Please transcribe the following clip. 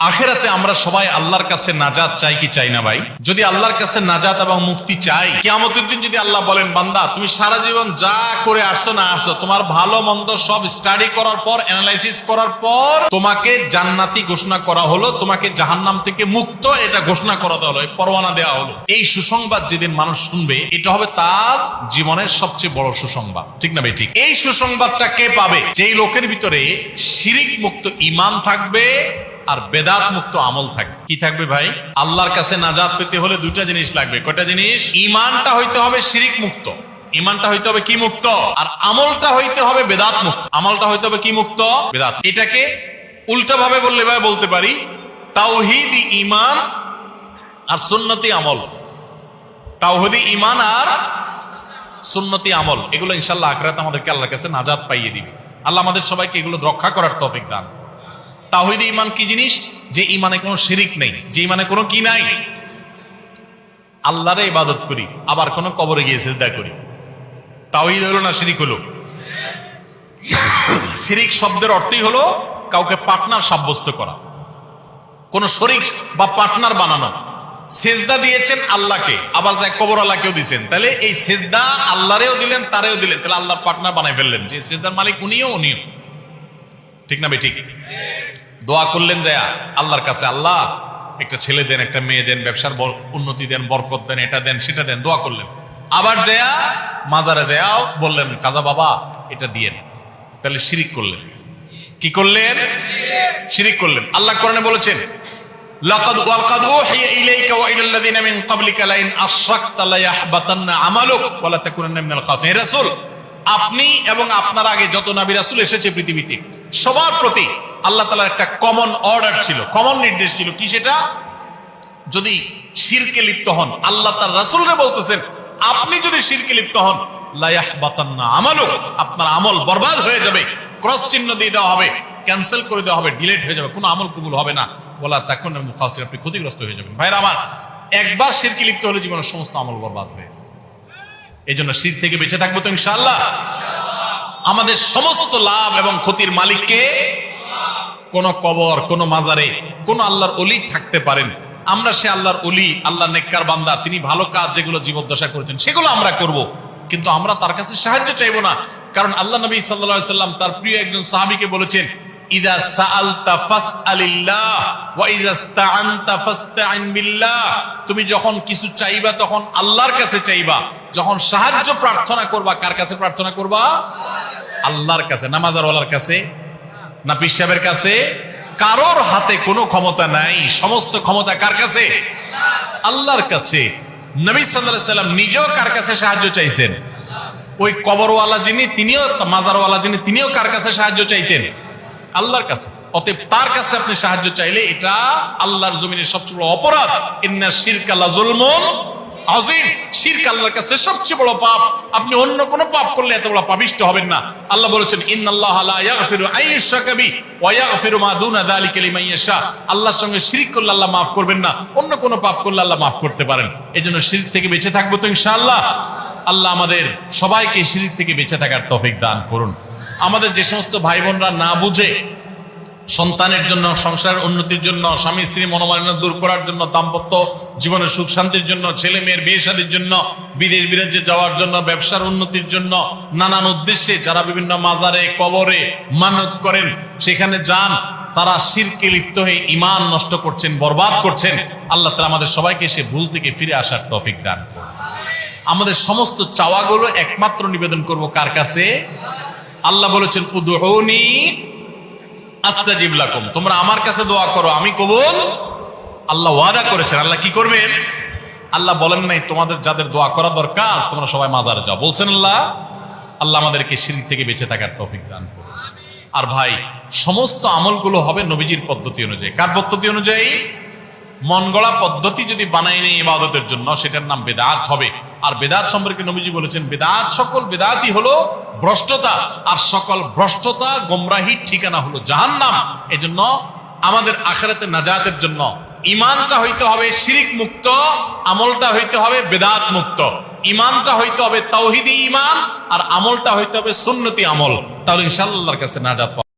আখেরাতে আমরা সবাই আল্লাহর কাছে নাজাত চাই কি চাই না ভাই? যদি আল্লাহর কাছে নাজাত এবং মুক্তি চাই, কিয়ামতের দিন যদি আল্লাহ বলেন, বান্দা, তুমি সারা জীবন যা করে আসছো না আসছো, তোমার ভালো মন্দ সব স্টাডি করার পর অ্যানালাইসিস করার পর, তোমাকে জান্নাতি ঘোষণা করা হলো, তোমাকে জাহান্নাম থেকে মুক্ত এটা ঘোষণা করা হলো পরোয়ানা দেওয়া হলো। এই সুসংবাদ যেদিন মানুষ শুনবে, এটা হবে তার জীবনের সবচেয়ে বড় সুসংবাদ। ঠিক না ভাই? ঠিক। এই সুসংবাদটা কে পাবে? যেই লোকের ভিতরে শিরিক মুক্ত ইমান থাকবে আর বেদাত মুক্ত আমল থাকবে কি থাকবে ভাই? আল্লাহর কাছে নাজাত পেতে হলে দুইটা জিনিস লাগবে। কয়টা জিনিস? ইমানটা হইতে হবে শিরিক মুক্ত ইমানটা হইতে হবে কি মুক্ত আর আমলটা হইতে হবে বেদাত মুক্ত আমলটা হইতে হবে কি মুক্ত বেদাত। এটাকে উল্টা ভাবে বললে ভাই বলতে পারি, তাওহিদ ইমান আর সুন্নতি আমল। তাওহিদি ইমান আর সুন্নতি আমল। এগুলো ইনশাল্লাহ আখরাত আমাদেরকে আল্লাহর কাছে নাজাত পাইয়ে দিবে। আল্লাহ আমাদের সবাইকে এগুলো রক্ষা করার তৌফিক দান তাহিদ ইমান কি জিনিস? যে ইমানে কোনো শিরিক নেই, যে ইমানে কোনো কি নাই। আল্লাহরে ইবাদত করি, আবার কোনো কবরে গিয়ে সেজদা করি। তাওহিদ হলো না শিরিক হলো? শিরিক শব্দের অর্থই হলো কাউকে পার্টনার সাব্যস্ত করা। কোন শরিক বা পার্টনার বানানো। সেজদা দিয়েছেন আল্লাহকে, আবার যায় কবর আল্লাহকেও দিয়েছেন। তাহলে এই সেজদা আল্লাহরেও দিলেন, তারেও দিলেন। তাহলে আল্লাহ পার্টনার বানাই ফেললেন। যে সেজদার মালিক উনিও উনিও। ঠিক না ভাই, ঠিক? দোয়া করলেন যায় আল্লাহর কাছে, আল্লাহ, একটা ছেলে দেন, একটা মেয়ে দেন, ব্যবসার উন্নতি দেন, বরকত দেন, এটা দেন, সেটা দেন, দোয়া করলেন। আবার জয়া মাজারে জয়া বললেন, কাজা বাবা, এটা দিয়েন তাহলে শিরিক করলেন। কি করলেন? শিরিক করলেন। আল্লাহ কোরআনে বলেছেন আপনি এবং আপনার আগে যত নবী রাসূল এসেছে পৃথিবীতে, সবার প্রতি আল্লাহ তাআলার একটা কমন অর্ডার ছিল কমন নির্দেশ ছিল কি সেটা? যদি শিরকে লিপ্ত হন, আল্লাহ তার রাসূলরে বলতেছেন, আপনি যদি শিরকে লিপ্ত হন আমল বরবাদ হয়ে যাবে ক্যান্সেল করে দেওয়া হবে ডিলেট হয়ে যাবে, কোনো আমল হবে না। বলা তখন আপনি ক্ষতিগ্রস্ত হয়ে আমার, একবার লিপ্ত হলে সমস্ত আমল বরবাদ এই জন্য শির থেকে বেঁচে থাকব তো ইনশাআল্লাহ। আমাদের সমস্ত লাভ এবং ক্ষতির মালিককে কোন কবর, কোন মাজারে, কোন আল্লাহর অলি থাকতে পারেন। আমরা সে আল্লাহর অলি আল্লাহ নেককার বান্দা, তিনি ভালো কাজ যেগুলো জীবদ্দশা করেছেন, সেগুলো আমরা করব। কিন্তু আমরা তার কাছে সাহায্য চাইব না। কারণ আল্লাহ নবী সাল্লাল্লাহু সাল্লাম তার প্রিয় একজন সাহাবীকে বলেছেন ওয়া তুমি যখন কিছু চাইবা, তখন আল্লাহর কাছে চাইবা। যখন সাহায্য প্রার্থনা করবা, কার কাছে প্রার্থনা করবা? আল্লাহর কাছে নামাজারওয়ালার কাছে। না পিসাবের কাছে, কারোর হাতে কোনো ক্ষমতা নাই, সমস্ত ক্ষমতা কার কাছে? আল্লাহর কাছে। নবী আলাইহি সাল্লাম নিজেও কার কাছে সাহায্য চাইছেন? ওই কবরওয়ালা যিনি, তিনিও, মাজারওয়ালা যিনি, তিনিও কার কাছে সাহায্য চাইতেন? আল্লাহর কাছে। অতএব তার কাছে আপনি সাহায্য চাইলে এটা আল্লাহর জমিনের সবচেয়ে বড় অপরাধ। ইন্না শিরকা লাযুলমুন আজিম শিরক আল্লাহর কাছে সবচেয়ে বড় পাপ। আপনি অন্য কোন পাপ করলে এত বড় পাপিষ্ট হবেন না। আল্লাহ বলেছেন, ইন্নাল্লাহা লা ইয়াগফিরু আইয়ুশরাকা বি ওয়া ইয়াগফিরু মা দুনা যালিকা লিমান ইয়াশা। আল্লাহর সঙ্গে শিরক করলে আল্লাহ মাফ করবেন না। অন্য কোন পাপ করলে আল্লাহ মাফ করতে পারেন। এজন্য শিরক থেকে বেঁচে থাকব তো ইনশাআল্লাহ। আল্লাহ আমাদের সবাইকে শিরিক থেকে বেঁচে থাকার তৌফিক দান করুন। আমাদের যে সমস্ত ভাই বোনরা না বুঝে সন্তানের জন্য, সংসারের উন্নতির জন্য, স্বামী, স্ত্রী মনোমালিন্য দূর করার জন্য, দাম্পত্য জীবনের সুখ শান্তির জন্য, ছেলে মেয়ের বিয়ে শাদীর জন্য, বিদেশ বিরাজ্যে যাওয়ার জন্য, ব্যবসার উন্নতির জন্য, নানান উদ্দেশ্যে যারা বিভিন্ন মাজারে, কবরে মানত করেন, সেখানে যান, তারা শিরকে লিপ্ত হয়ে ইমান নষ্ট করছেন, বরবাদ করছেন। আল্লাহ তালা আমাদের সবাইকে সে ভুল থেকে ফিরে আসার তৌফিক দান আমাদের সমস্ত চাওয়াগুলো একমাত্র নিবেদন করব কার কাছে? আল্লাহ বলেছেন উদুনি আস্তাজিব লাকুম। তোমরা আমার কাছে দোয়া করো, আমি কবুল। আল্লাহ ওয়াদা করেছেন, আল্লাহ কি করবেন? আল্লাহ বলেন নাই, তোমাদের যাদের দোয়া করা দরকার, তোমরা সবাই মাজারে যাও। বলছেন আল্লাহ আল্লাহ আমাদেরকে সিঁড়ি থেকে বেঁচে থাকার তৌফিক দান আর ভাই, সমস্ত আমলগুলো হবে নবীজির পদ্ধতি অনুযায়ী। কার পদ্ধতি অনুযায়ী? মন গড়া পদ্ধতি যদি বানাই নেই ইবাদতের জন্য, সেটার নাম বেদাত হবে। আর বেদাত সম্পর্কে নবীজি বলেছেন, বেদাত সকল বেদাতই হলো ভ্রষ্টতা আর সকল ভ্রষ্টতা গোমরাহির ঠিকানা হলো জাহান্নাম। এজন্য আমাদের আখেরাতে নাজাতের জন্য ইমানটা হইতে হবে শিরিক মুক্ত, আমলটা হইতে হবে বেদাত মুক্ত। ইমানটা হইতে হবে তাওহিদি ইমান আর আমলটা হইতে হবে সুন্নতি আমল। তাহলে ইনশাল্লাহর কাছে নাজাত